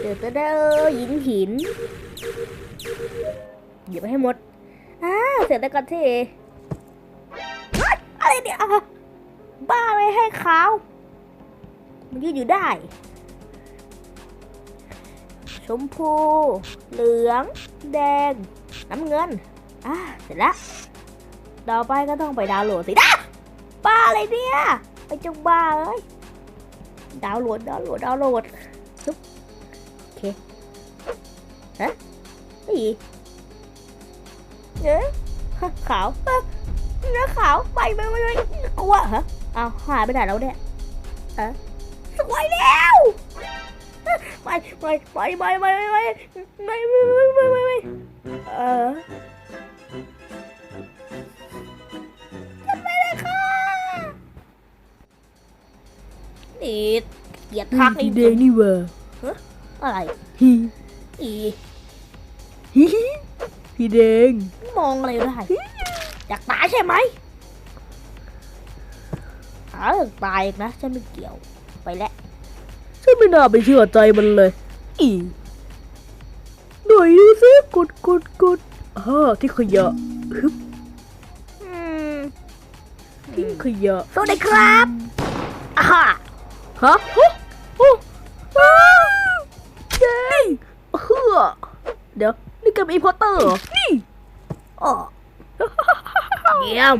เดี๋ยวจะได้หินหินหยิบไปให้หมดอ่าเสร็จแล้วกันทีอะไรเนี่ยบ้าเลยให้ขาวมันยืดอยู่ได้ ชมพู เหลือง แดง น้ำเงินอะเสร็จแล้วต่อไปก็ต้องไปดาวน์โหลดสินะบ้าอะไรเนี่ยไอ้เจ้าบ้าเอ้ยดาวน์โหลด ดาวน์โหลด ดาวน์โหลดปึ๊บโอเคฮะนี่เอ๊ะฮะขาวเอ๊ะเนื้อขาวไป okay. Hả? Cái gì? Nhớ Khảo Nhớ khảo Bay bay bay bay Cua hả? À hòa bên này đâu đấy Hả? Sao quay đeo Bay bay bay bay bay bay Bay bay bay bay bay Ờ ติดเกียดทักไอเดนี่เวอร์ อะไรฮีอีฮีฮีพี่แดงมองอะไรได้ อยากตายใช่ไหมหาเรื่องตายอีกนะฉันไม่เกี่ยวไปแล้วฉันไม่น่าไปเชื่อใจมันเลย อีหน่อยดูสิกดกดกดฮ่าที่ขยะฮึบอืมทิ้งขยะสวัสดีครับอ่าฮะฮะ ดี๋ยวนี่แกเป็นอีพอตเตอร์เหรอนี่อ๋อเยี่ยม